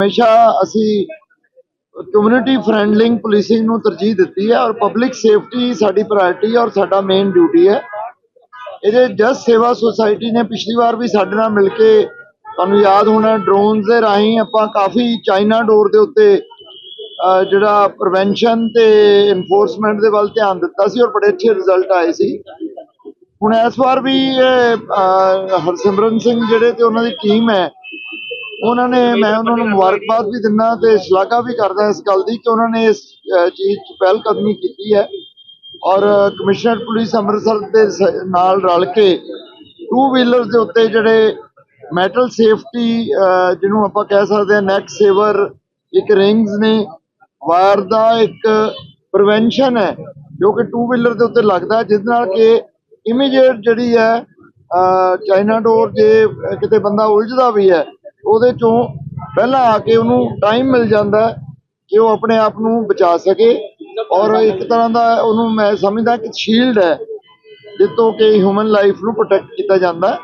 ਹਮੇਸ਼ਾ ਅਸੀਂ community ਫ੍ਰੈਂਡਲਿੰਗ policing ਨੂੰ ਤਰਜੀਹ ਦਿੱਤੀ ਹੈ ਔਰ ਪਬਲਿਕ ਸੇਫਟੀ ਸਾਡੀ ਪ੍ਰਾਇੋਰਟੀ ਔਰ ਸਾਡਾ ਮੇਨ ਡਿਊਟੀ ਹੈ। ਇਹਦੇ ਜਸ ਸੇਵਾ ਸੁਸਾਇਟੀ ਨੇ ਪਿਛਲੀ ਵਾਰ ਵੀ ਸਾਡੇ ਨਾਲ ਮਿਲ ਕੇ ਤੁਹਾਨੂੰ ਯਾਦ ਹੋਣਾ ਡਰੋਨਸ ਦੇ ਰਾਹੀਂ ਆਪਾਂ ਕਾਫੀ ਚਾਈਨਾ ਡੋਰ ਦੇ ਉੱਤੇ ਜਿਹੜਾ ਪ੍ਰੀਵੈਂਸ਼ਨ ਤੇ ਇਨਫੋਰਸਮੈਂਟ ਦੇ ਵੱਲ ਧਿਆਨ ਦਿੱਤਾ ਸੀ ਔਰ ਬੜੇ ਅੱਛੇ ਰਿਜ਼ਲਟ ਆਏ ਸੀ। ਹੁਣ ਇਸ ਵਾਰ ਵੀ ਹਰਸਿਮਰਨ ਸਿੰਘ ਜਿਹੜੇ ਤੇ ਉਹਨਾਂ ਦੀ ਟੀਮ ਹੈ ਉਹਨਾਂ ਨੇ ਮੈਂ ਉਹਨਾਂ ਨੂੰ ਮੁਬਾਰਕਬਾਦ ਵੀ ਦਿੰਦਾ ਤੇ ਸ਼ਲਾਘਾ ਵੀ ਕਰਦਾ ਇਸ ਗੱਲ ਦੀ ਕਿ ਉਹਨਾਂ ਨੇ ਇਸ ਚੀਜ਼ 'ਚ ਪਹਿਲ ਕਦਮੀ ਕੀਤੀ ਹੈ। ਔਰ ਕਮਿਸ਼ਨਰ ਪੁਲਿਸ ਅੰਮ੍ਰਿਤਸਰ ਦੇ ਨਾਲ ਰਲ ਕੇ ਟੂ ਵੀਲਰ ਦੇ ਉੱਤੇ ਜਿਹੜੇ ਮੈਟਲ ਸੇਫਟੀ ਜਿਹਨੂੰ ਆਪਾਂ ਕਹਿ ਸਕਦੇ ਹਾਂ ਨੈਕ ਸੇਵਰ ਇੱਕ ਰਿੰਗਸ ਨੇ ਵਾਇਰ ਦਾ ਇੱਕ ਪ੍ਰੀਵੈਂਸ਼ਨ ਹੈ ਜੋ ਕਿ ਟੂ ਵੀਲਰ ਦੇ ਉੱਤੇ ਲੱਗਦਾ ਜਿਸ ਨਾਲ ਕਿ ਇਮੀਡੀਏਟ ਜਿਹੜੀ ਹੈ ਚਾਈਨਾ ਡੋਰ ਜੇ ਕਿਤੇ ਬੰਦਾ ਉਲਝਦਾ ਵੀ ਹੈ ਉਹਦੇ ਚੋਂ ਪਹਿਲਾਂ ਆ ਕੇ ਉਹਨੂੰ ਟਾਈਮ ਮਿਲ ਜਾਂਦਾ ਕਿ ਉਹ ਆਪਣੇ ਆਪ ਨੂੰ ਬਚਾ ਸਕੇ ਔਰ ਇੱਕ ਤਰ੍ਹਾਂ ਦਾ ਉਹਨੂੰ ਮੈਂ ਸਮਝਦਾ ਕਿ ਸ਼ੀਲਡ ਹੈ, ਜਿੱਤੋਂ ਕਿ ਹਿਊਮਨ ਲਾਈਫ ਨੂੰ ਪ੍ਰੋਟੈਕਟ ਕੀਤਾ ਜਾਂਦਾ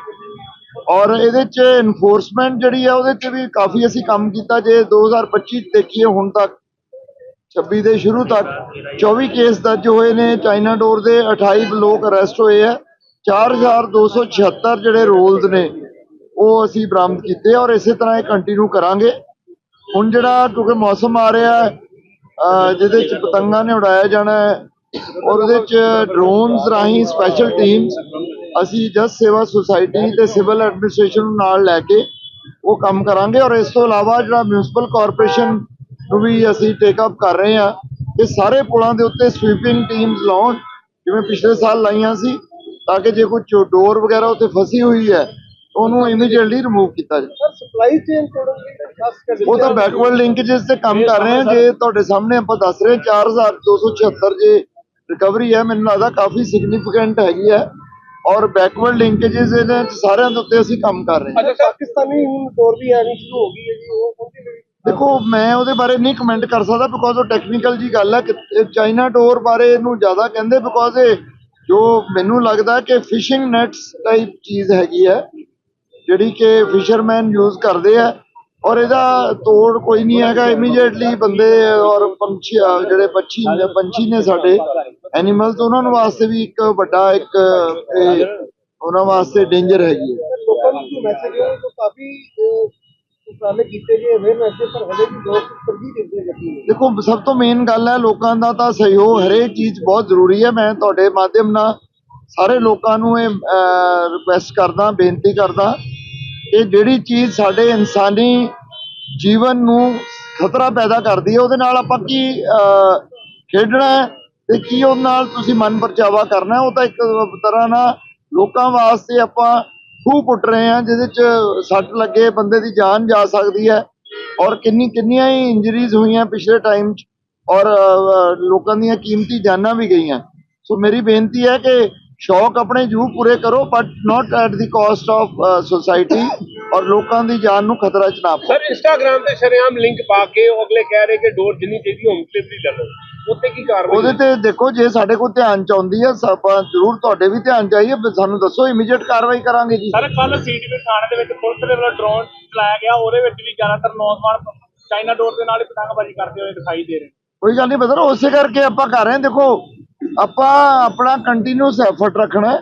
ਔਰ ਇਹਦੇ ਚ ਇਨਫੋਰਸਮੈਂਟ ਜਿਹੜੀ ਹੈ ਉਹਦੇ ਚ ਵੀ ਕਾਫੀ ਅਸੀਂ ਕੰਮ ਕੀਤਾ ਜੇ 2025 ਦੇਖੀਏ ਹੁਣ ਤੱਕ 26 ਦੇ ਸ਼ੁਰੂ ਤੱਕ 24 ਕੇਸ ਦਰਜ ਹੋਏ ਨੇ, ਚਾਈਨਾ ਡੋਰ ਦੇ 28 ਲੋਕ ਅਰੈਸਟ ਹੋਏ ਆ 4276 ਜਿਹੜੇ ਰੋਲਸ ਨੇ ਉਹ ਅਸੀਂ ਬਰਾਮਦ ਕੀਤੇ ਔਰ ਇਸੇ ਤਰ੍ਹਾਂ ਇਹ ਕੰਟੀਨਿਊ ਕਰਾਂਗੇ। ਹੁਣ ਜਿਹੜਾ ਕਿਉਂਕਿ ਮੌਸਮ ਆ ਰਿਹਾ ਹੈ ਜਿਹਦੇ ਚ ਪਤੰਗਾਂ ਨੇ ਉਡਾਇਆ ਜਾਣਾ ਹੈ ਔਰ ਉਹਦੇ ਚ ਡਰੋਨਸ ਰਾਹੀਂ ਸਪੈਸ਼ਲ ਟੀਮਸ ਅਸੀਂ ਜਸ ਸੇਵਾ ਸੁਸਾਇਟੀ ਤੇ ਸਿਵਲ ਐਡਮਿਨਿਸਟ੍ਰੇਸ਼ਨ ਨੂੰ ਨਾਲ ਲੈ ਕੇ ਉਹ ਕੰਮ ਕਰਾਂਗੇ ਔਰ ਇਸ ਤੋਂ ਇਲਾਵਾ ਜਿਹੜਾ ਮਿਊਨਿਸਪਲ ਕਾਰਪੋਰੇਸ਼ਨ ਨੂੰ ਵੀ ਅਸੀਂ ਟੇਕ ਅਪ ਕਰ ਰਹੇ ਹਾਂ ਕਿ ਸਾਰੇ ਪੁਲਾਂ ਦੇ ਉੱਤੇ ਸਵੀਪਿੰਗ ਟੀਮਸ ਲਾਉਣ ਜਿਵੇਂ ਪਿਛਲੇ ਸਾਲ ਲਾਈਆਂ ਸੀ, ਤਾਂ ਕਿ ਜੇ ਕੋਈ ਡੋਰ ਵਗੈਰਾ ਉੱਥੇ ਫਸੀ ਹੋਈ ਹੈ ਉਹਨੂੰ ਇਮੀਡੀਏਟਲੀ ਰਿਮੂਵ ਕੀਤਾ ਜੀ ਸਰ ਸਪਲਾਈ ਚੇਨ ਤੋੜਨ ਉਹ ਤਾਂ ਬੈਕਵਰਡ ਲਿੰਕੇजेस ਤੇ ਕੰਮ ਕਰ ਰਹੇ ਆ। ਜੇ ਤੁਹਾਡੇ ਸਾਹਮਣੇ ਆਪਾਂ ਦੱਸ ਰਹੇ 4276 ਜੇ ਰਿਕਵਰੀ ਹੈ ਮੈਨੂੰ ਲੱਗਦਾ ਕਾਫੀ ਸਿਗਨੀਫੀਕੈਂਟ ਹੈਗੀ ਹੈ। ਔਰ ਬੈਕਵਰਡ ਲਿੰਕੇजेस ਇਹਨਾਂ ਸਾਰਿਆਂ ਦੇ ਉੱਤੇ ਅਸੀਂ ਕੰਮ ਕਰ ਰਹੇ ਹਾਂ। ਅੱਛਾ ਪਾਕਿਸਤਾਨੀ ਹੁਣ ਦੌਰ ਵੀ ਆਣੀ ਸ਼ੁਰੂ ਹੋ ਗਈ ਹੈ ਜੀ ਉਹ ਕਿਉਂਕਿ ਦੇਖੋ ਮੈਂ ਉਹਦੇ ਬਾਰੇ ਨਹੀਂ ਕਮੈਂਟ ਕਰ ਸਕਦਾ ਬਿਕੋਜ਼ ਉਹ ਟੈਕਨੀਕਲ ਜੀ ਗੱਲ ਹੈ ਚਾਈਨਾ ਡੋਰ ਬਾਰੇ ਇਹਨੂੰ ਜ਼ਿਆਦਾ ਕਹਿੰਦੇ ਬਿਕੋਜ਼ ਜੋ ਮੈਨੂੰ ਲੱਗਦਾ ਕਿ ਫਿਸ਼ਿੰਗ ਨੈਟਸ ਟਾਈਪ ਚੀਜ਼ ਹੈਗੀ ਹੈ। ਜਿਹੜੀ ਕਿ ਫਿਸ਼ਰਮੈਨ ਯੂਜ਼ ਕਰਦੇ ਆ ਔਰ ਇਹਦਾ ਤੋੜ ਕੋਈ ਨਹੀਂ ਹੈਗਾ ਇਮੀਡੀਏਟਲੀ ਬੰਦੇ ਔਰ ਪੰਛੀ ਜਿਹੜੇ ਪੰਛੀ ਪੰਛੀ ਨੇ ਸਾਡੇ ਐਨੀਮਲਸ ਉਹਨਾਂ ਨੂੰ ਵਾਸਤੇ ਵੀ ਇੱਕ ਵੱਡਾ ਇੱਕ ਉਹਨਾਂ ਵਾਸਤੇ ਡੇਂਜਰ ਹੈਗੀ ਹੈ। ਲੋਕਾਂ ਨੂੰ ਜੋ ਮੈਸੇਜ ਹੈ ਉਹ ਕਾਫੀ ਅਹ, ਉਪਰਾਲੇ ਕੀਤੇ ਗਏ ਅਵੇਅਰਨੈਸ ਦੇ ਪਰ ਹਲੇ ਵੀ ਲੋਕ ਤਰਜੀਹ ਦਿੰਦੇ ਨੇ ਗੱਡੀ ਨੂੰ। ਦੇਖੋ ਸਭ ਤੋਂ ਮੇਨ ਗੱਲ ਹੈ ਲੋਕਾਂ ਦਾ ਤਾਂ ਸਹਿਯੋਗ ਹਰੇਕ ਚੀਜ਼ ਬਹੁਤ ਜ਼ਰੂਰੀ ਹੈ। ਮੈਂ ਤੁਹਾਡੇ ਮਾਧਿਅਮ ਨਾਲ ਸਾਰੇ ਲੋਕਾਂ ਨੂੰ ਇਹ ਰਿਕੁਐਸਟ ਕਰਦਾ ਬੇਨਤੀ ਕਰਦਾ ਕਿ ਜਿਹੜੀ ਚੀਜ਼ ਸਾਡੇ ਇਨਸਾਨੀ ਜੀਵਨ ਨੂੰ ਖਤਰਾ ਪੈਦਾ ਕਰਦੀ ਹੈ, ਉਹਦੇ ਨਾਲ ਆਪਾਂ ਕੀ ਖੇਡਣਾ ਹੈ ਤੇ ਕੀ ਉਹਦੇ ਨਾਲ ਤੁਸੀਂ ਮਨ ਪਰਚਾਵਾ ਕਰਨਾ ਉਹ ਤਾਂ ਇੱਕ ਤਰ੍ਹਾਂ ਨਾਲ ਲੋਕਾਂ ਵਾਸਤੇ ਆਪਾਂ ਖੂਹ ਪੁੱਟ ਰਹੇ ਹਾਂ, ਜਿਹਦੇ ਚ ਸੱਟ ਲੱਗੇ, ਬੰਦੇ ਦੀ ਜਾਨ ਜਾ ਸਕਦੀ ਹੈ ਔਰ ਕਿੰਨੀ, ਕਿੰਨੀਆਂ ਹੀ ਇੰਜਰੀਜ਼ ਹੋਈਆਂ ਪਿਛਲੇ ਟਾਈਮ 'ਚ ਔਰ ਲੋਕਾਂ ਦੀਆਂ ਕੀਮਤੀ ਜਾਨਾਂ ਵੀ ਗਈਆਂ। ਸੋ ਮੇਰੀ ਬੇਨਤੀ ਹੈ ਕਿ ਸ਼ੌਕ ਆਪਣੇ ਜੂ ਪੂਰੇ ਕਰੋ but not at the cost of society ਔਰ ਲੋਕਾਂ ਦੀ ਜਾਨ ਨੂੰ ਖਤਰਾ ਚ ਨਾ ਪਾਓ। ਸਰ ਇੰਸਟਾਗ੍ਰam ਤੇ ਸ਼ਰੇਆਮ ਲਿੰਕ ਪਾ ਕੇ ਉਹ ਅਗਲੇ ਕਹਿ ਰਹੇ ਕਿ ਡੋਰ ਜਿੰਨੀ ਚਾਹੀਦੀ ਹੋਮ ਡਿਲੀਵਰੀ ਲੈ ਲਓ। ਉੱਤੇ ਕੀ ਕਾਰਵਾਈ ਉਹਦੇ ਤੇ ਦੇਖੋ ਜੇ ਸਾਡੇ ਕੋਲ ਧਿਆਨ ਚ ਆਉਂਦੀ ਹੈ ਆਪਾਂ ਜ਼ਰੂਰ ਤੁਹਾਡੇ ਵੀ ਧਿਆਨ ਚਾਹੀਏ ਸਾਨੂੰ ਦੱਸੋ ਇਮੀਡੀਏਟ ਕਾਰਵਾਈ ਕਰਾਂਗੇ ਜੀ। ਸਰ ਕੱਲ ਸੀਟੀਵੀ ਥਾਣੇ ਦੇ ਵਿੱਚ ਪੁਲਿਸ ਦੇ ਵੱਲੋਂ ਡਰੋਨ ਚਲਾਇਆ ਗਿਆ ਉਹਦੇ ਵਿੱਚ ਵੀ ਜ਼ਿਆਦਾਤਰ ਨੌਜਵਾਨ ਚਾਈਨਾ ਡੋਰ ਦੇ ਨਾਲ ਹੀ ਪਤੰਗਬਾਜ਼ੀ ਕਰਦੇ ਹੋਏ ਦਿਖਾਈ ਦੇ ਰਹੇ ਕੋਈ ਗੱਲ ਨਹੀਂ ਬਦਰ ਉਸੇ ਕਰਕੇ ਆਪਾਂ ਕਰ ਰਹੇ ਹਾਂ। ਦੇਖੋ ਆਪਾਂ ਆਪਣਾ ਕੰਟੀਨਿਊਸ ਐਫਰਟ ਰੱਖਣਾ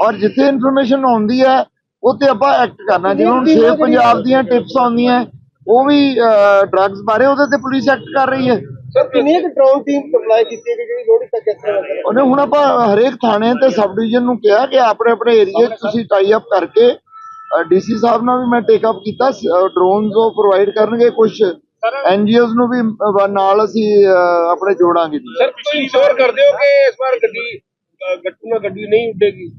ਔਰ ਜਿੱਥੇ ਇਨਫੋਰਮੇਸ਼ਨ ਆਉਂਦੀ ਹੈ ਉੱਤੇ ਆਪਾਂ ਐਕਟ ਕਰਨਾ ਜਿਵੇਂ ਹੁਣ ਸੇਫ ਪੰਜਾਬ ਦੀਆਂ ਟਿਪਸ ਆਉਂਦੀਆਂ ਉਹ ਵੀ ਡਰੱਗਸ ਬਾਰੇ ਉਹਦੇ ਤੇ ਪੁਲਿਸ ਐਕਟ ਕਰ ਰਹੀ ਹੈ। ਸਰ ਕਿੰਨੀ ਡਰੋਨ ਟੀਮ ਸਪਲਾਈ ਕੀਤੀ ਹੈ? ਜਿਹੜੀ ਲੋਹੜੀ ਤੱਕ ਦਾ ਉਹਨੇ ਹੁਣ ਆਪਾਂ ਹਰੇਕ ਥਾਣੇ ਤੇ ਸਬ ਡਿਵੀਜ਼ਨ ਨੂੰ ਕਿਹਾ ਕਿ ਆਪਣੇ ਆਪਣੇ ਏਰੀਏ 'ਚ ਤੁਸੀਂ ਟਾਈ ਅਪ ਕਰਕੇ ਡੀਸੀ ਸਾਹਿਬ ਨਾਲ ਵੀ ਮੈਂ ਟੇਕ ਅਪ ਕੀਤਾ ਡਰੋਨਸ ਉਹ ਪ੍ਰੋਵਾਈਡ ਕਰਨਗੇ ਕੁਝ ਐਨਜੀਓਜ਼ ਨੂੰ ਵੀ ਅਹ, ਨਾਲ ਅਸੀਂ ਅਹ, ਆਪਣੇ ਜੋੜਾਂਗੇ ਜੀ। ਸਰ ਪਿਛਲੀ ਸ਼ੋਰ ਕਰਦੇ ਹੋ ਕਿ ਇਸ ਵਾਰ ਗੱਡੀ ਅ, ਗੱਟੂ ਨਾਲ ਗੱਡੀ ਨਹੀਂ ਉੱਡੇਗੀ?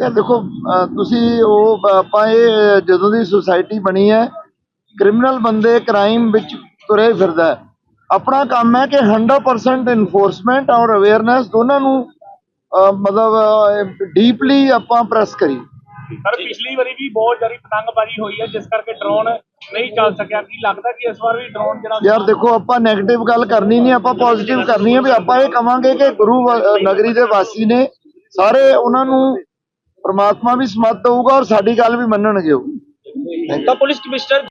ਯਾਰ ਦੇਖੋ ਅਹ ਤੁਸੀਂ ਉਹ ਆਪਾਂ ਇਹ ਜਦੋਂ ਦੀ ਸੁਸਾਇਟੀ ਬਣੀ ਹੈ ਕ੍ਰਿਮੀਨਲ ਬੰਦੇ ਕ੍ਰਾਈਮ ਵਿੱਚ ਤੁਰੇ ਫਿਰਦਾ ਹੈ। ਆਪਣਾ ਕੰਮ ਹੈ ਕਿ 100% ਇਨਫੋਰਸਮੈਂਟ ਔਰ ਅਵੇਅਰਨੈਸ ਦੋਨਾਂ ਨੂੰ ਅਹ ਮਤਲਬ ਡੀਪਲੀ ਆਪਾਂ ਪ੍ਰੈਸ ਕਰੀ ਸਰ ਪਿਛਲੀ ਵਾਰੀ ਵੀ ਬਹੁਤ ਜ਼ਿਆਦਾ ਪਤੰਗਬਾਜ਼ੀ ਹੋਈ ਹੈ ਜਿਸ ਕਰਕੇ ਡਰੋਨ ਨਹੀਂ ਚੱਲ ਸਕਿਆ। ਕੀ ਲੱਗਦਾ ਕਿ ਇਸ ਵਾਰ ਵੀ ਡਰੋਨ ਜਿਹੜਾ ਯਾਰ ਦੇਖੋ ਆਪਾਂ 네ਗੇਟਿਵ ਗੱਲ ਕਰਨੀ ਨਹੀਂ ਆਪਾਂ ਪੋਜ਼ਿਟਿਵ ਕਰਨੀ ਹੈ ਵੀ ਆਪਾਂ ਇਹ ਕਵਾਂਗੇ ਕਿ ਗੁਰੂ ਨਗਰੀ ਦੇ ਵਾਸੀ ਨੇ ਸਾਰੇ ਉਹਨਾਂ ਨੂੰ ਪ੍ਰਮਾਤਮਾ ਵੀ ਸਮਤ ਦਊਗਾ ਔਰ ਸਾਡੀ ਗੱਲ ਵੀ ਮੰਨਣਗੇ ਉਹ। ਤਾਂ ਪੁਲਿਸ ਕਮਿਸ਼ਨਰ